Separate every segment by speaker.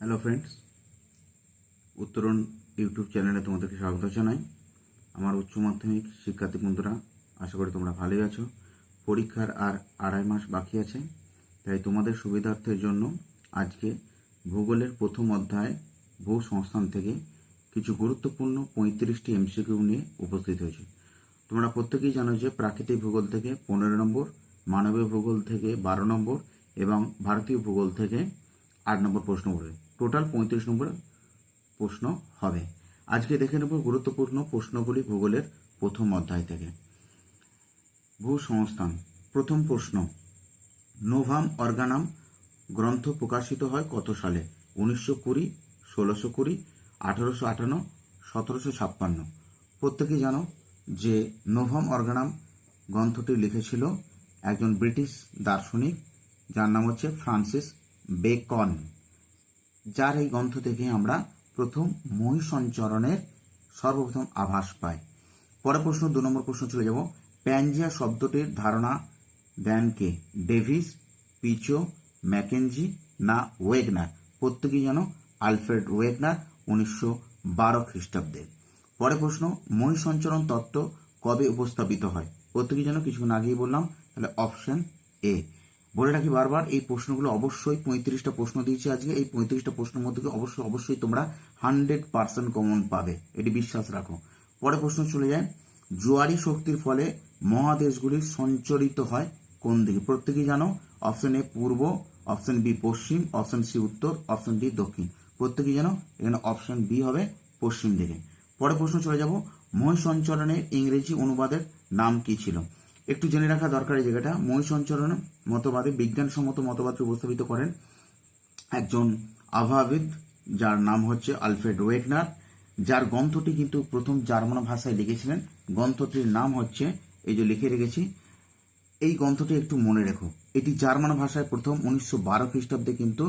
Speaker 1: Hello friends উত্তরণ YouTube চ্যানেলে তোমাদেরকে স্বাগত জানাই। আমার উচ্চ মাধ্যমিক শিক্ষার্থী বন্ধুরা, আশা করি তোমরা ভালোই আছো। পরীক্ষার আর আড়াই মাস বাকি আছে, তাই তোমাদের সুবিধার্থের জন্য আজকে ভূগোলের প্রথম অধ্যায় ভূ সংস্থান থেকে কিছু গুরুত্বপূর্ণ পঁয়ত্রিশটি এমসিকিউ নিয়ে উপস্থিত হয়েছে। তোমরা প্রত্যেকেই জানো যে প্রাকৃতিক ভূগোল থেকে পনেরো নম্বর, মানবীয় ভূগোল থেকে বারো নম্বর এবং ভারতীয় ভূগোল থেকে আট নম্বর প্রশ্ন পড়বে। টোটাল পঁয়ত্রিশ নম্বর প্রশ্ন হবে। আজকে দেখে নেব গুরুত্বপূর্ণ প্রশ্নগুলি ভূগোলের প্রথম অধ্যায় থেকে। ভূসংস্থান, প্রথম প্রশ্ন। নোভাম অর্গানাম গ্রন্থ প্রকাশিত হয় কত সালে? উনিশশো কুড়ি, ষোলোশো কুড়ি, আঠারোশো আটান্ন, সতেরোশো ছাপ্পান্ন। প্রত্যেকেই জানো যে নোভাম অর্গানাম গ্রন্থটি লিখেছিল একজন ব্রিটিশ দার্শনিক, যার নাম হচ্ছে ফ্রান্সিস বেকন। যার এই গ্রন্থ থেকে আমরা প্রথম মহী সঞ্চরণের সর্বপ্রথম আভাস পাই। পরের প্রশ্ন, দু নম্বর প্রশ্ন চলে যাব। প্যানজিয়া শব্দটির ধারণা দেন কে? ডেভিস, পিচো, ম্যাকেনজি না ওয়েগনার? প্রত্যেকেই যেন আলফ্রেড ওয়েগনার উনিশশো বারো খ্রিস্টাব্দে। পরের প্রশ্ন মহী সঞ্চরণ তত্ত্ব কবে উপস্থাপিত হয়? প্রত্যেকেই যেন কিছুক্ষণ আগেই বললাম, তাহলে অপশন এ। বলে রাখি বারবার, এই প্রশ্নগুলো অবশ্যই পঁয়ত্রিশটা প্রশ্ন দিয়েছি আজকে। এই পঁয়ত্রিশটা প্রশ্নের মধ্যে অবশ্যই অবশ্যই তোমরা হান্ড্রেড পার্সেন্ট কমন পাবে। এটি বিশ্বাস রাখো। পরে প্রশ্ন চলে যায়, জোয়ারি শক্তির ফলে মহাদেশগুলি সঞ্চরিত হয় কোন দিকে? প্রত্যেকেই জানো অপশন এ পূর্ব অপশন বি পশ্চিম অপশন সি উত্তর অপশন ডি দক্ষিণ। প্রত্যেকেই জানো, এখানে অপশন বি হবে পশ্চিম দিকে। পরে প্রশ্ন চলে যাব মহী সঞ্চরণের ইংরেজি অনুবাদের নাম কি ছিল? একটু জেনে রাখা দরকার এই জায়গাটা। মহী সঞ্চরণ মতবাদে বিজ্ঞানসম্মত মতবাদকে উপস্থাপিত করেন একজন আবহাওয়াবিদ যার নাম হচ্ছে আলফ্রেড ওয়েগনার, যার গ্রন্থটি কিন্তু প্রথম জার্মান ভাষায় লিখেছিলেন। গ্রন্থটির নাম হচ্ছে, এই যে লিখে রেখেছি, এই গ্রন্থটি একটু মনে রেখো। এটি জার্মান ভাষায় প্রথম উনিশশো বারো খ্রিস্টাব্দে কিন্তু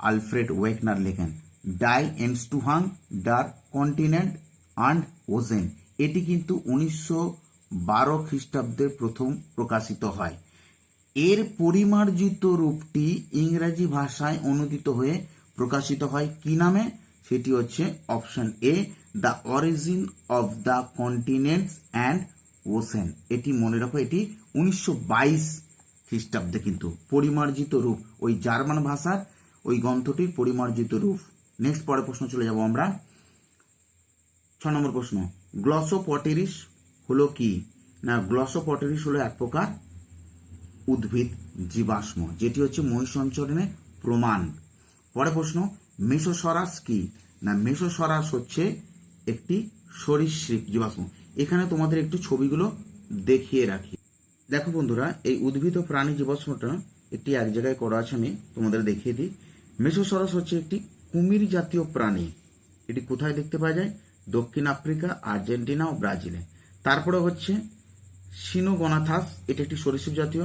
Speaker 1: আলফ্রেড ওয়েগনার লেখেন। ডাই এনস্টুহাং, ডার কন্টিনেন্ট অ্যান্ড ওজেন। এটি কিন্তু উনিশশো বারো খ্রিস্টাব্দে প্রথম প্রকাশিত হয়। এর পরিমার্জিত রূপটি ইংরেজি ভাষায় অনুদিত হয়ে প্রকাশিত হয়। কি নামে? সেটি হচ্ছে option A, the origin of the continents and ocean এটি মনে রাখো, এটি উনিশশো বাইশ খ্রিস্টাব্দে কিন্তু পরিমার্জিত রূপ। ওই জার্মান ভাষার ওই গ্রন্থটির পরিমার্জিত রূপ। নেক্সট পরে প্রশ্ন চলে যাব আমরা। ছ নম্বর প্রশ্ন, গ্লসোপটেরিস হলো কি? না গ্লসোপটেরিস হলো এক প্রকার উদ্ভিদ জীবাশ্ম, যেটি হচ্ছে মহী সঞ্চরণের প্রমাণ। পরে প্রশ্ন, মেসোসরাস কি? না, মেসোসরাস হচ্ছে একটি সরীসৃপ জীবাশ্ম। এখানে তোমাদের একটু ছবিগুলো দেখিয়ে রাখি। দেখো বন্ধুরা, এই উদ্ভিদ ও প্রাণী জীবাশ্মটা একটি এক জায়গায় করা আছে, আমি তোমাদের দেখিয়ে দিই। মেসোসরাস হচ্ছে একটি কুমির জাতীয় প্রাণী। এটি কোথায় দেখতে পাওয়া যায়? দক্ষিণ আফ্রিকা, আর্জেন্টিনা ও ব্রাজিলে। তারপরে হচ্ছে সিনোগনাথাস, এটি একটি সরীসৃপ জাতীয়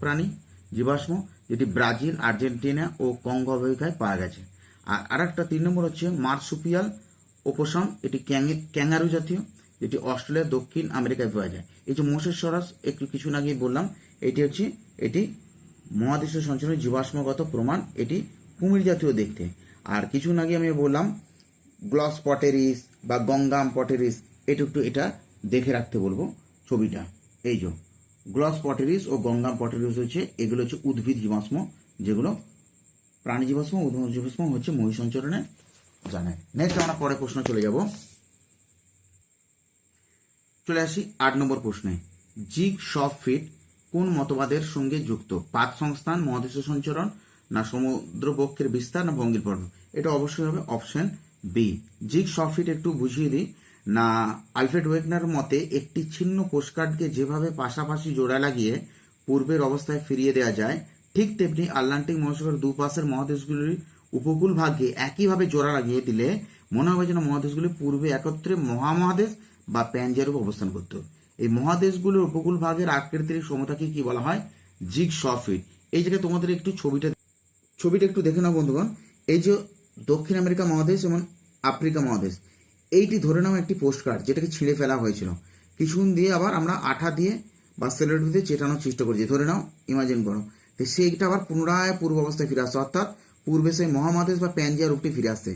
Speaker 1: প্রাণী, জীবাশ্ম, যেটি ব্রাজিল, আর্জেন্টিনা ও কঙ্গো অববাহিকায় পাওয়া গেছে। আর আরেকটা তিন নম্বর হচ্ছে মার্সুপিয়াল ওপোসাম এটি ক্যাঙ্গে- ক্যাঙ্গারু জাতীয়, যেটি অস্ট্রেলিয়া, দক্ষিণ আমেরিকায় পাওয়া যায়। এই যে মোষের সরাস একটু কিছু আগেই বললাম, এটি হচ্ছে, এটি মহাদেশীয় সঞ্চালনের জীবাশ্মগত প্রমাণ, এটি কুমির জাতীয় দেখতে। আর কিছু আগে আমি বললাম, গ্লস পটেরিস বা গঙ্গাম পটেরিস এটা একটু এটা দেখে রাখতে বলব ছবিটা। এই যে, গ্লস পটেরিস ও গঙ্গাম পটেরিস হচ্ছে, এগুলো হচ্ছে উদ্ভিদ জীবাশ্ম, যেগুলো প্রাণী জীবাশ্ম, উদ্ভিদ জীবাশ্ম হচ্ছে মহী সঞ্চরণে জানে নেক্সট আমরা পরে প্রশ্ন চলে যাব। চলে আসি আট নম্বর প্রশ্নে। জিগ সব ফিট কোন মতবাদের সঙ্গে যুক্ত? পাত সংস্থান, মহাদেশ সঞ্চরণ না সমুদ্রবক্ষের বিস্তার না ভঙ্গির পর্ব এটা অবশ্যই হবে অপশন বি জিগ সফিট একটু বুঝিয়ে দিই। না, আলফ্রেড ওয়েগনার মতে একটি ছিন্ন পোস্টকার্ডকে যেভাবে পাশাপাশি জোড়া লাগিয়ে পূর্বের অবস্থায় ফিরিয়ে দেওয়া যায়, ঠিক তেমনি আটলান্টিক মহাসাগর দুপাশের মহাদেশগুলির উপকূল ভাগে একইভাবে জোড়া লাগিয়ে দিলে মনে হবে যেন মহাদেশগুলি পূর্বে একত্রে মহামহাদেশ বা প্যাঞ্জারূপ অবস্থান করত। এই মহাদেশগুলির উপকূল ভাগের আকৃতির সমতাকে কি বলা হয়? জিগ সফিট এই জায়গায় তোমাদের একটু ছবিটা ছবিটা একটু দেখে নাও বন্ধুগণ। এই যে দক্ষিণ আমেরিকা মহাদেশ এবং আফ্রিকা মহাদেশ। এইটি ধরে নাও একটি পোস্ট কার্ড যেটাকে ছিঁড়ে ফেলা হয়েছিল। কিছুক্ষণ দিয়ে আবার আমরা আঠা দিয়ে বা সেলোটেপ দিয়ে চেটানোর চেষ্টা করছি। ধরে নাও ইমাজিন করো। তো সেইটা আবার পুনরায় পূর্ব অবস্থায় ফিরে আসছে, অর্থাৎ পূর্বে সেই মহামাদেশ বা প্যানজিয়া রূপটি ফিরে আসছে।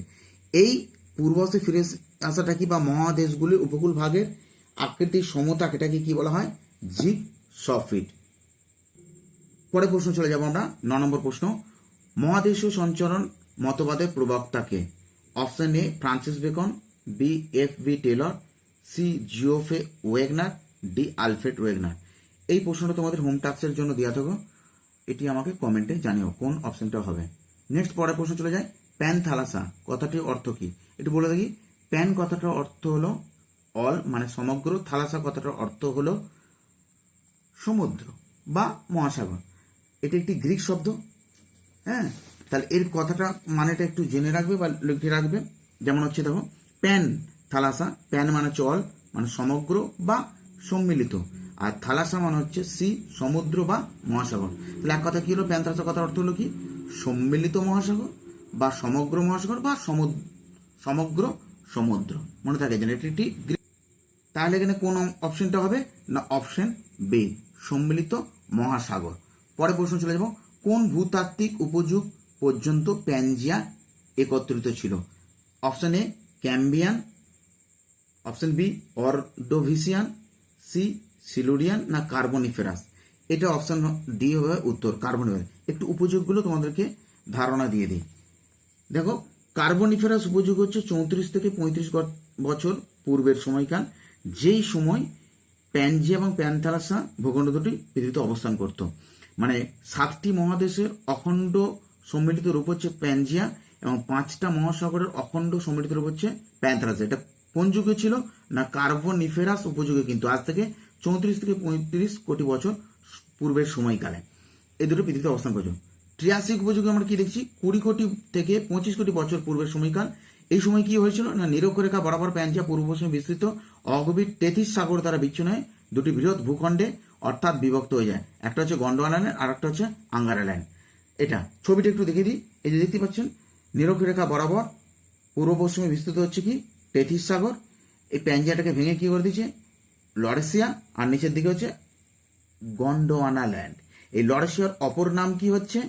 Speaker 1: এই পূর্বস্থে ফিরে আসাটা কি বা মহাদেশগুলির উপকূল ভাগের আকৃতির সমতা, এটাকে কি বলা হয়? জিগ সফিট পরে প্রশ্ন চলে যাব আমরা, ন নম্বর প্রশ্ন। মহাদেশীয় সঞ্চরণ মতবাদের প্রবক্তাকে option A, Francis Bacon B F B Taylor C জিওফে Wegener D Alfred Wegener এই প্রশ্নটা তোমাদের হোম টাস্কের জন্য দেওয়া থাকো। এটি আমাকে কমেন্টে জানিও কোন অপশনটা হবে। নেক্সট পরের প্রশ্ন চলে যায় প্যান থালাসা কথাটির অর্থ কি? একটু বলে দেখি প্যান কথাটার অর্থ হলো অল মানে সমগ্র থালাসা কথাটার অর্থ হলো সমুদ্র বা মহাসাগর। এটি একটি গ্রিক শব্দ হ্যাঁ? তাহলে এর কথাটা মানেটা একটু জেনে রাখবে বা লিখে রাখবে। যেমন হচ্ছে দেখো প্যান, থালাসা, প্যান মানে চল মানে সমগ্র বা সম্মিলিত। আর থালাসা মানে হচ্ছে সি, সমুদ্র বা মহাসাগর। তাহলে এক কথা কি হলো? প্যান, থালাসা কথার অর্থ হলো কি? সম্মিলিত মহাসাগর বা সমগ্র মহাসাগর বা সমুদ্র সমগ্র সমুদ্র। মনে থাকে যেন এটি তাহলে এখানে কোন অপশনটা হবে? না অপশন বি সম্মিলিত মহাসাগর। পরে প্রশ্ন চলে যাব। কোন ভূতাত্ত্বিক উপযুগ পর্যন্ত প্যানজিয়া একত্রিত ছিল? Option A Cambrian, option B, Ordovician, C, Silurian না কার্বনিফেরাস? এটা অপশন ডি হবে, উত্তর কার্বনিফেরাস একটু উপযোগগুলো তোমাদেরকে ধারণা দিয়ে দিই। দেখো, কার্বনিফেরাস উপযোগ হচ্ছে চৌত্রিশ থেকে পঁয়ত্রিশ বছর পূর্বের সময়কাল। যেই সময় প্যানজি এবং প্যানথালাসা ভূখণ্ড দুটি পৃথিবীতে অবস্থান করত। মানে সাতটি মহাদেশের অখণ্ড সম্মিলিত রূপ হচ্ছে প্যানজিয়া এবং পাঁচটা মহাসাগরের অখণ্ড সমৃদ্ধ রূপ হচ্ছে প্যানথালাসা এটা কোন যুগে ছিল? না, কার্বনিফেরাস উপযুগে কিন্তু। আজ থেকে চৌত্রিশ থেকে পঁয়ত্রিশ কোটি বছর পূর্বের সময়কালে। এই দুটো পৃথিবীতে অবস্থান করছে। ট্রিয়াসিক উপযোগে আমরা কি দেখছি? কুড়ি কোটি থেকে পঁচিশ কোটি বছর পূর্বের সময়কাল। এই সময় কি হয়েছিল? না, নিরক্ষরেখা বরাবর প্যাঞ্চা পূর্ব পশ্চিমে বিস্তৃত। অগভীর তেত্রিশ সাগর দ্বারা বিচ্ছিন্ন হয়ে। দুটি বৃহৎ ভূখণ্ডে অর্থাৎ বিভক্ত হয়ে যায়। একটা হচ্ছে গন্ডোয়ানা ল্যান্ড আর একটা হচ্ছে আঙ্গারা ল্যান্ড এটা, ছবিটা একটু দেখে দিই। এই যে দেখতে পাচ্ছেন নিরক্ষরেখা বরাবর পূর্ব পশ্চিমে বিস্তৃত হচ্ছে কি? তেত্রিশ সাগর। এই প্যাঞ্জিয়াটাকে ভেঙে কি করে দিচ্ছে লরেসিয়া আর নিচের দিকে হচ্ছে গন্ডোয়ানা ল্যান্ড। এই লরেসিয়ার অপর নাম কি হচ্ছে?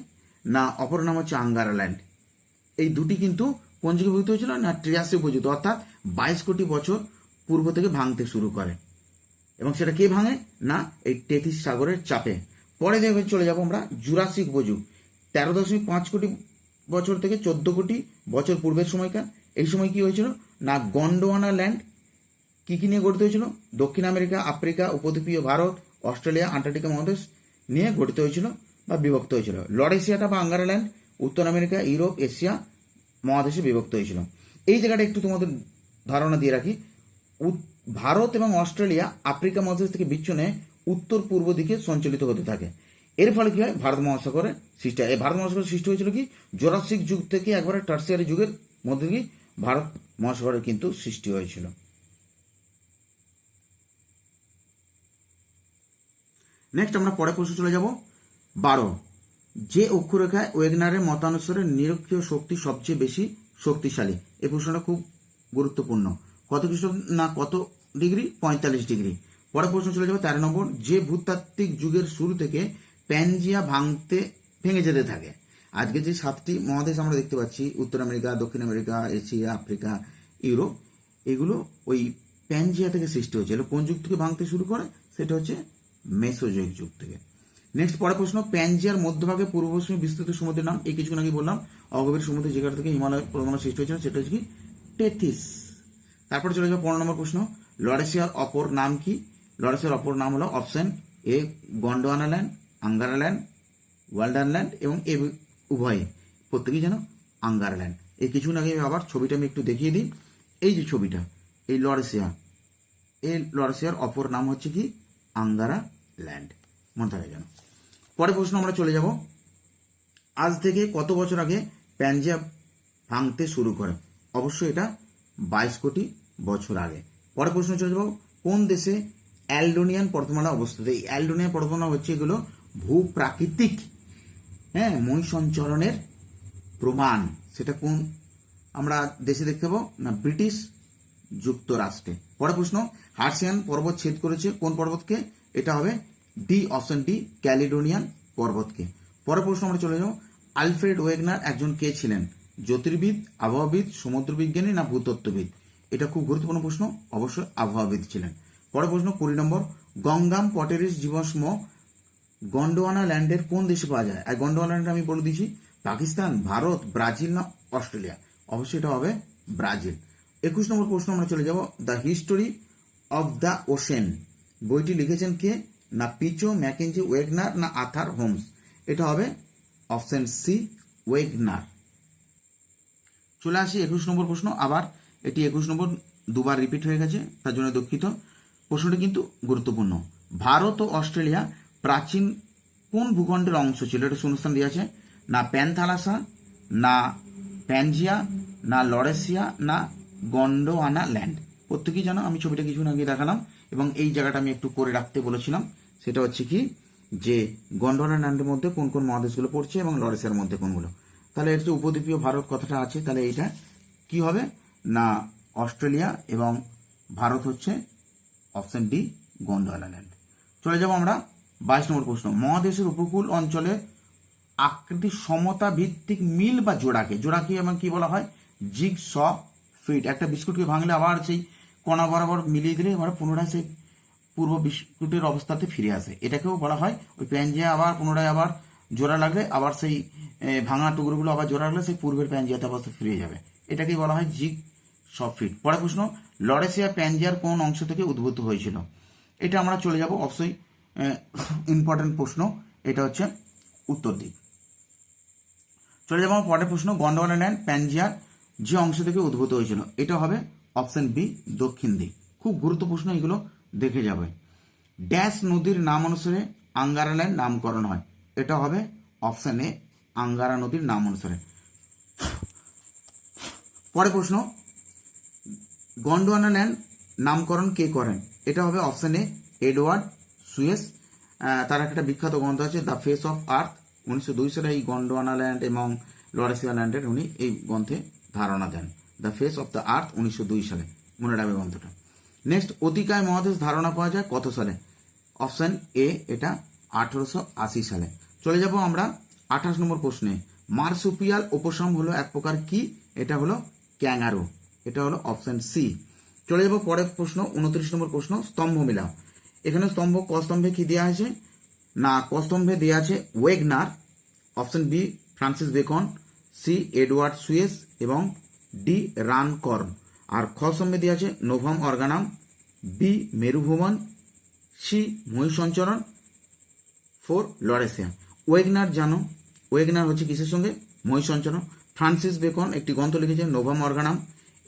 Speaker 1: না, অপর নাম হচ্ছে আঙ্গারা ল্যান্ড। এই দুটি কিন্তু বিভক্ত হয়েছিল? না ট্রিয়াসে উপযুক্ত। অর্থাৎ বাইশ কোটি বছর পূর্ব থেকে ভাঙতে শুরু করে। এবং সেটা কে ভাঙে? না, এই টেথিস সাগরের চাপে। পরে দেখবে, চলে যাব আমরা জুরাসিক উপযুগ। তেরো দশমিক পাঁচ কোটি বছর থেকে চোদ্দ কোটি বছর পূর্বের সময়কার। এই সময় কি হয়েছিল? না, গন্ডোয়ানা ল্যান্ড কি কি নিয়ে গঠিত হয়েছিল? দক্ষিণ আমেরিকা, আফ্রিকা, উপদ্বীপীয় ভারত, অস্ট্রেলিয়া, আন্টার্কটিকা মহাদেশ নিয়ে গঠিত হয়েছিল বা বিভক্ত হয়েছিল। লরেসিয়াটা বা আঙ্গারাল্যান্ড উত্তর আমেরিকা, ইউরোপ, এশিয়া মহাদেশে বিভক্ত হয়েছিল। এই জায়গাটা একটু তোমাদের ধারণা দিয়ে রাখি। ভারত এবং অস্ট্রেলিয়া আফ্রিকা মহাদেশ থেকে বিচ্ছনে উত্তর পূর্ব দিকে সঞ্চালিত হতে থাকে। এর ফলে কি হয়? ভারত মহাসাগরের সৃষ্টি হয়। এই ভারত মহাসাগরের সৃষ্টি হয়েছিল কি? জোরাসিক যুগ থেকে একবারে টার্সিয়ারি যুগের মধ্যে দিয়ে ভারত মহাসাগরের কিন্তু সৃষ্টি হয়েছিল। নেক্সট আমরা পরে প্রশ্ন চলে যাব। বারো। যে অক্ষরেখায় ওয়েগনারের মতানুসারে নিরক্ষীয় শক্তি সবচেয়ে বেশি শক্তিশালী? এই প্রশ্নটা খুব গুরুত্বপূর্ণ। কত খ্রিস্ট না, কত ডিগ্রি? পঁয়তাল্লিশ ডিগ্রি। পরে প্রশ্ন চলে যাবে, তেরো নম্বর। যে ভূতাত্ত্বিক যুগের শুরু থেকে প্যানজিয়া ভাঙতে ভেঙে যেতে থাকে। আজকে যে সাতটি মহাদেশ আমরা দেখতে পাচ্ছি, উত্তর আমেরিকা, দক্ষিণ আমেরিকা, এশিয়া, আফ্রিকা, ইউরোপ, এগুলো ওই প্যানজিয়া থেকে সৃষ্টি হয়েছে কোন যুগ থেকে ভাঙতে শুরু করে? সেটা হচ্ছে মেসোজয়িক যুগ থেকে। নেক্সট পরের প্রশ্ন, প্যানজিয়ার মধ্যভাগে পূর্ব পশ্চিমে বিস্তৃত সমুদ্রের নাম। এই কিছুক্ষণ আগে বললাম, অগভীর সমুদ্র যেখান থেকে হিমালয় পর্বতমালা সৃষ্টি হয়েছিল, সেটা হচ্ছে কি? টেথিস। তারপরে চলে যাবে পনেরো নম্বর প্রশ্ন, লরেসিয়ার অপর নাম কি? লরেসিয়ার অপর নাম হলো option A Gondwana land Angara land ওয়াল্ডার land এবং এ উভয়ে। প্রত্যেকেই যেন আঙ্গারা ল্যান্ড এই কিছুক্ষণ আগে আবার ছবিটা আমি একটু দেখিয়ে দিই। এই যে ছবিটা, এই লরেসিয়া, এই লরেসিয়ার অপর নাম হচ্ছে কি? আঙ্গারা ল্যান্ড মনে থাকে যেন। পরে প্রশ্ন আমরা চলে যাব। আজ থেকে কত বছর আগে প্যাঞ্জাব ভাঙতে শুরু করে? অবশ্যই এটা বাইশ কোটি বছর আগে। পরে প্রশ্ন চলে যাব। কোন দেশে অ্যালডোনিয়ান পর্বতমালা অবস্থিত? এই অ্যালডোনিয়ান পর্বতমালা হচ্ছে এগুলো ভূপ্রাকৃতিক হ্যাঁ মৈ সঞ্চরণের প্রমাণ। সেটা কোন আমরা দেশে দেখতে পাবো? না, ব্রিটিশ যুক্তরাষ্ট্রে। পরে প্রশ্ন, হার্সিয়ান পর্বত ছেদ করেছে কোন পর্বতকে? এটা হবে ডি অপশন ডি, ক্যালিডোনিয়ান পর্বতকে। পরে প্রশ্ন আমরা চলে যাব, আলফ্রেড ওয়েগনার একজন কে ছিলেন? জ্যোতির্বিদ, আবহাওয়াবিদ, সমুদ্রবিজ্ঞানী না ভূতত্ত্ববিদ? এটা খুব গুরুত্বপূর্ণ প্রশ্ন, অবশ্যই আবহাওয়াবিদ ছিলেন। পরের প্রশ্ন কুড়ি নম্বর, গঙ্গাম পটেরিস জীবাশ্ম গন্ডোয়ানা ল্যান্ডের কোন দেশে পাওয়া যায়? আর গন্ডোয়ানা ল্যান্ড আমি বলে দিচ্ছি পাকিস্তান, ভারত, ব্রাজিল না অস্ট্রেলিয়া? অবশ্যই এটা হবে ব্রাজিল। একুশ নম্বর প্রশ্ন আমরা চলে যাব, the history of the ocean. বইটি লিখেছেন কে? না পিচো ম্যাকেঞ্জি ওয়েগনার না আথার হোমস? এটা হবে অপশন সি, ওয়েগনার। চলে আসি একুশ নম্বর প্রশ্ন, আবার এটি একুশ নম্বর দুবার রিপিট হয়ে গেছে, তার জন্য দুঃখিত। প্রশ্নটি কিন্তু গুরুত্বপূর্ণ। ভারত ও অস্ট্রেলিয়া প্রাচীন কোন ভূখণ্ডের অংশ ছিল? এটা শূন্যস্থান দিয়ে আছে। না প্যানথালাসা, না প্যানজিয়া, না লরেসিয়া, না গন্ডোয়ানা ল্যান্ড প্রত্যেকেই জানো, আমি ছবিটা কিছুক্ষণ আগে দেখালাম এবং এই জায়গাটা আমি একটু করে রাখতে বলেছিলাম। সেটা হচ্ছে কি, যে গন্ডোয়ানা ল্যান্ডের মধ্যে কোন কোন মহাদেশগুলো পড়ছে এবং লরেসিয়ার মধ্যে কোনগুলো। তাহলে এর যে উপদ্বীপীয় ভারত কথাটা আছে, তাহলে এটা কি হবে? না অস্ট্রেলিয়া এবং ভারত হচ্ছে অপশন ডি গন্ডোয়ানা ল্যান্ড চলে যাব আমরা বাইশ নম্বর প্রশ্ন, মহাদেশের উপকূল অঞ্চলে আকৃতি সমতা ভিত্তিক মিল বা জোড়াকে জোড়াকে এবং কি বলা হয়? জিগ স ফিট একটা বিস্কুটকে ভাঙলে আবার সেই কণা বরাবর মিলিয়ে দিলে আবার পুনরায় সেই পূর্ব বিস্কুটের অবস্থাতে ফিরে আসে। এটাকেও বলা হয়, ওই প্যাঞ্জিয়া আবার পুনরায় আবার জোড়া লাগলে, আবার সেই ভাঙা টুকরোগুলো আবার জোড়া লাগলে সেই পূর্বের প্যাঞ্জিয়াতে অবস্থা ফিরে যাবে। এটাকেই বলা হয় জিগ সব ফিট পরে প্রশ্ন, লরেসিয়া প্যাঞ্জিয়ার কোন অংশ থেকে উদ্ভূত হয়েছিল? এটা আমরা চলে যাব অবশ্যই ইম্পর্টেন্ট প্রশ্ন, এটা হচ্ছে উত্তর দিক। চলে যাব আমার পরের প্রশ্ন গন্ডওয়ালা ল্যান্ড প্যাঞ্জিয়ার যে অংশ থেকে উদ্ভূত হয়েছিল, এটা হবে অপশন বি দক্ষিণ দিক। খুব গুরুত্ব প্রশ্ন এগুলো, দেখে যাবে। ড্যাশ নদীর নাম অনুসারে আঙ্গারা ল্যান্ড নামকরণ হয়। এটা হবে অপশন এ আঙ্গারা নদীর নাম অনুসারে। পরে প্রশ্ন গন্ডোয়ানা ল্যান্ড নামকরণ কে করেন? এটা হবে অপশন এ এডওয়ার্ড সুয়েস তার একটা বিখ্যাত গ্রন্থ আছে দ্য ফেস অফ আর্থ উনিশশো দুই সালে এই গন্ডোয়ানা ল্যান্ড এবং লরেসিয়া ল্যান্ডের উনি এই গ্রন্থে ধারণা দেন। The face of the earth উনিশশো দুই সালে। মনে রাখবে গ্রন্থটা। নেক্সট অতিকায় মহাদেশ ধারণা পাওয়া যায় কত সালে? অপশন এ এটা আঠারোশো আশি সালে। চলে যাব আমরা আঠাশ নম্বর প্রশ্নে। মার্সুপিয়াল উপশম হলো এক প্রকার কি? এটা হলো ক্যাঙ্গারু। এটা হলো অপশন সি চলে যাব পরের প্রশ্ন, উনত্রিশ নম্বর প্রশ্ন, স্তম্ভ মিলাও। এখানে স্তম্ভ ক স্তম্ভে কি দেওয়া আছে? না ক স্তম্ভে দেওয়া আছে Wegener. Option B, Francis Bacon, C, Edward Suess এবং ডি, রান কর্ন আর খ স্তম্ভে দেওয়া আছে নোভাম অর্গানাম, বি মেরুভুবন সি, মহিষঞ্চরণ, ফোর লরেসিয়া ওয়েগনার জানো? ওয়েগনার হচ্ছে কিসের সঙ্গে? মহিষঞ্চরণ। ফ্রান্সিস বেকন একটি গ্রন্থ লিখেছেন নোভাম অর্গানাম,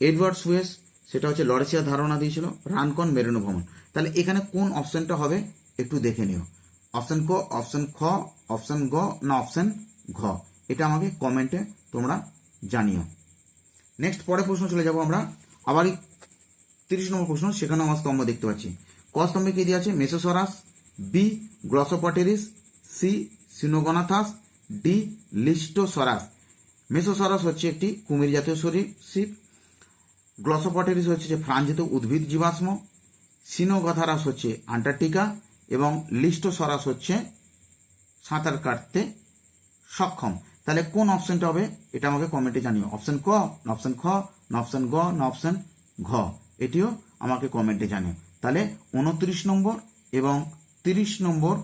Speaker 1: এডওয়ার্ড সুয়েস সেটা হচ্ছে লরেসিয়া ধারণা দিয়েছিল, রানকন মেরুনো ভ্রমণ। তাহলে এখানে কোন অপশনটা হবে একটু দেখে নিও। অপশন ক, অপশন খ, অপশন গ না অপশন ঘ। এটা আমাকে কমেন্টে তোমরা জানিও। নেক্সট, পরের প্রশ্ন চলে যাব আমরা। আবারই তিরিশ নম্বর প্রশ্ন সেখানে আমার স্তম্ভ দেখতে পাচ্ছি। ক স্তম্ভে কি দিয়ে আছে? Mesosaurus B Glossopteris C Cynognathus D Lystrosaurus. Mesosaurus হচ্ছে একটি কুমির জাতীয় শরীর শিব গ্লসোপটেরিস হচ্ছে যে ফ্রাঞ্জিত উদ্ভিদ জীবাশ্ম, সিনোগথারাস হচ্ছে আন্টার্কটিকা এবং লিস্টোসরাস হচ্ছে সাঁতার কাটতে সক্ষম। তাহলে কোন অপশনটা হবে? এটা আমাকে কমেন্টে জানিও। অপশন ক না অপশন খ না অপশন গ না অপশন ঘ। এটিও আমাকে কমেন্টে জানিও। তাহলে উনত্রিশ নম্বর এবং তিরিশ নম্বর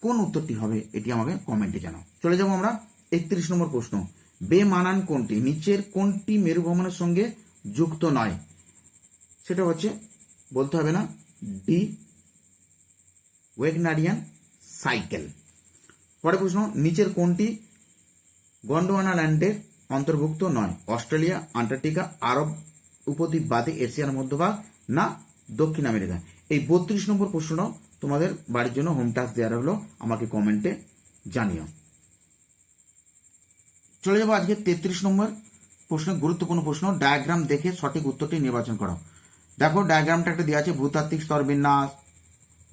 Speaker 1: কোন উত্তরটি হবে? এটি আমাকে কমেন্টে জানাও। চলে যাব আমরা একত্রিশ নম্বর প্রশ্ন। বেমানান কোনটি? নিচের কোনটি মেরু ভ্রমণের সঙ্গে যুক্ত নয়? সেটা হচ্ছে, বলতে হবে না ডি ওয়েগনারিয়ান সাইকেল পরে প্রশ্ন, নিচের কোনটি গন্ডোয়ানা ল্যান্ডের অন্তর্ভুক্ত নয়? অস্ট্রেলিয়া, আন্টার্কটিকা, আরব উপদ্বীপ বাদে এশিয়ার মধ্যভাগ, না দক্ষিণ আমেরিকা? এই বত্রিশ নম্বর প্রশ্ন তোমাদের বাড়ির জন্য হোম টাস্ক দেওয়া হলো আমাকে কমেন্টে জানিও। চলে যাব আজকে তেত্রিশ নম্বর প্রশ্ন, গুরুত্বপূর্ণ প্রশ্ন। ডায়াগ্রাম দেখে সঠিক উত্তরটি নির্বাচন করো। দেখো ডায়াগ্রামটা একটা দেওয়া আছে, ভূতাত্ত্বিক স্তর বিন্যাস,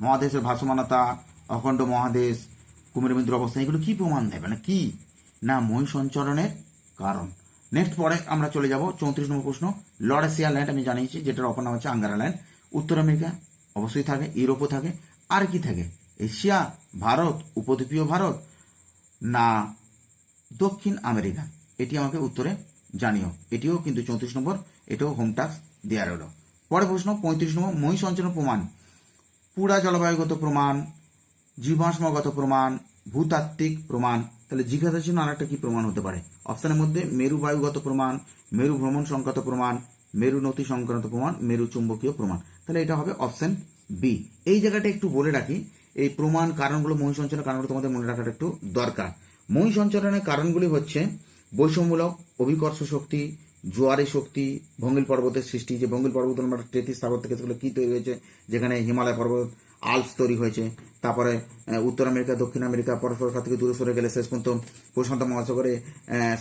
Speaker 1: মহাদেশের ভাসমানতা, অখণ্ড মহাদেশ কুমিরবিন্দুর অবস্থান এগুলো কি প্রমাণ দেয় মানে কি? না মহি সঞ্চরণের কারণ। নেক্সট পরে আমরা চলে যাব চৌত্রিশ নম্বর প্রশ্ন। লরেসিয়া ল্যান্ড আমি জানিয়েছি, যেটার অপর নাম হচ্ছে আঙ্গারা ল্যান্ড উত্তর আমেরিকা অবশ্যই থাকে, ইউরোপও থাকে, আর কি থাকে? এশিয়া, ভারত, উপদ্বীপীয় ভারত, না দক্ষিণ আমেরিকা। এটি আমাকে উত্তরে জানিও। এটিও কিন্তু চৌত্রিশ নম্বর। এটাও হোম টাস্ক দেওয়া রইল। পরে প্রশ্ন, পঁয়ত্রিশ নম্বর মহিষ অঞ্চল প্রমাণ। পুরা জলবায়ুগত প্রমাণ, জীবাশ্মগত প্রমাণ, ভূতাত্ত্বিক প্রমাণ। তাহলে জিজ্ঞাসার জন্য আরেকটা কি প্রমাণ হতে পারে? অপশনের মধ্যে মেরু বায়ুগত প্রমাণ, মেরু ভ্রমণ সংক্রান্ত প্রমাণ, মেরু নতি সংক্রান্ত প্রমাণ, মেরু চুম্বকীয় প্রমাণ। তাহলে এটা হবে অপশন বি। এই জায়গাটা একটু বলে রাখি, এই প্রমাণ কারণগুলো মহিষ অঞ্চলের কারণগুলো তোমাদের মনে রাখাটা একটু দরকার। মহিষ অঞ্চলের কারণগুলি হচ্ছে বৈষম্যমূলক, অভিকর্ষ শক্তি, জোয়ারি শক্তি, ভঙ্গিল পর্বতের সৃষ্টি, যে ভঙ্গিল পর্বত আমরা স্থাপত্য থেকে সেগুলো কি তৈরি হয়েছে, যেখানে হিমালয় পর্বত, আলপস তৈরি হয়েছে, তারপরে উত্তর আমেরিকা, দক্ষিণ আমেরিকা, পরস্পর থেকে দূরে সরে গেলে শেষ পর্যন্ত প্রশান্ত মহাসাগরে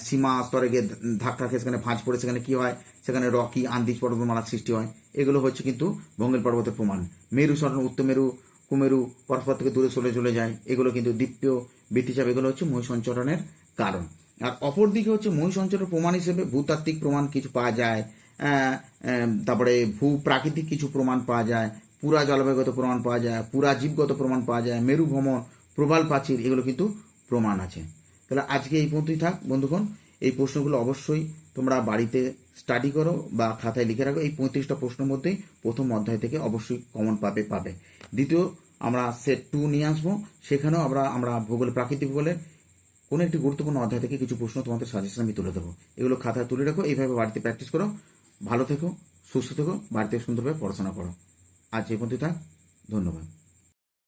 Speaker 1: সীমা স্তরে গিয়ে ধাক্কা খেয়ে সেখানে ভাঁজ পড়ে, সেখানে কি হয়? সেখানে রকি, আন্দিজ পর্বতমালার সৃষ্টি হয়। এগুলো হচ্ছে কিন্তু ভঙ্গিল পর্বতের প্রমাণ। মেরু সরণ উত্তর মেরু কুমেরু পরস্পর থেকে দূরে সরে চলে যায়। এগুলো কিন্তু দ্বিতীয় বৃত্তিচাপ এগুলো হচ্ছে মহিষ সঞ্চরণের কারণ। আর অপরদিকে হচ্ছে মহিষ সঞ্চরণের প্রমাণ হিসেবে ভূতাত্ত্বিক প্রমাণ কিছু পাওয়া যায়। তারপরে ভূ প্রাকৃতিক কিছু প্রমাণ পাওয়া যায়। পুরা জলবায়ুগত প্রমাণ পাওয়া যায়। পুরা জীবগত প্রমাণ পাওয়া যায়। মেরু ভ্রমণ প্রবাল প্রাচীর এগুলো কিন্তু প্রমাণ আছে। তাহলে আজকে এই পর্যন্তই থাক। বন্ধুগণ এই প্রশ্নগুলো অবশ্যই তোমরা বাড়িতে স্টাডি করো বা খাতায় লিখে রাখো। এই পঁয়ত্রিশটা প্রশ্নের মধ্যেই প্রথম অধ্যায় থেকে অবশ্যই কমন পাবে পাবে। দ্বিতীয়, আমরা সেট টু নিয়ে আসব। সেখানেও আমরা আমরা ভূগোল প্রাকৃতিক ভূগোলের কোনো একটি গুরুত্বপূর্ণ অধ্যায় থেকে কিছু প্রশ্ন তোমাদের সাজেশন আমি তুলে দেবো এগুলো খাতায় তুলে রাখো, এইভাবে বাড়িতে প্র্যাকটিস করো। ভালো থেকো, সুস্থ থেকো, বাড়িতে সুন্দরভাবে পড়াশোনা করো। আজ এই পর্যন্ত থাক, ধন্যবাদ।